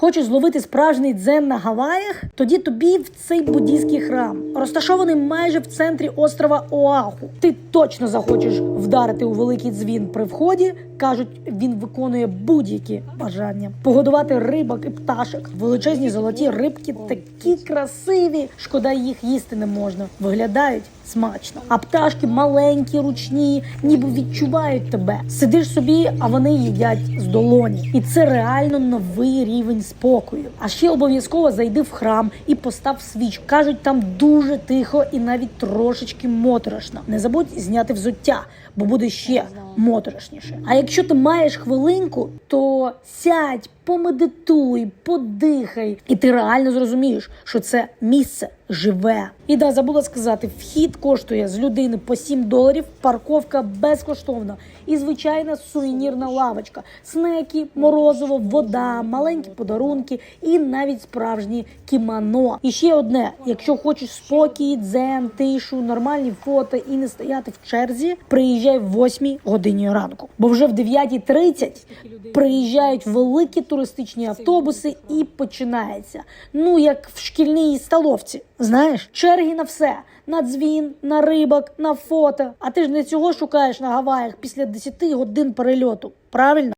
Хочеш зловити справжній дзен на Гаваях? Тоді тобі в цей буддійський храм, розташований майже в центрі острова Оаху. Ти точно захочеш вдарити у великий дзвін при вході. кажуть, він виконує будь-які бажання. Погодувати рибок і пташок. Величезні золоті рибки такі красиві. Шкода їх їсти не можна. Виглядають смачно. А пташки маленькі, ручні, ніби відчувають тебе. Сидиш собі, а вони їдять з долоні. І це реально новий рівень спокою. А ще обов'язково зайди в храм і постав свіч. Кажуть, там дуже тихо і навіть трошечки моторошно. Не забудь зняти взуття, бо буде ще моторошніше. А якщо ти маєш хвилинку, то сядь, помедитуй, подихай, і ти реально зрозумієш, що це місце живе. І да, забула сказати, вхід коштує з людини по 7 доларів, парковка безкоштовна. І звичайна сувенірна лавочка, снеки, морозиво, вода, маленькі подарунки і навіть справжні кімано. І ще одне: якщо хочеш спокій, дзен, тишу, нормальні фото і не стояти в черзі, приїжджай в 8 годині ранку. Бо вже в 9.30 приїжджають великі туристичні автобуси і починається. Ну як в шкільній столовці. Знаєш, черги на все. На дзвін, на рибок, на фото. А ти ж не цього шукаєш на Гаваях після 10 годин перельоту. Правильно?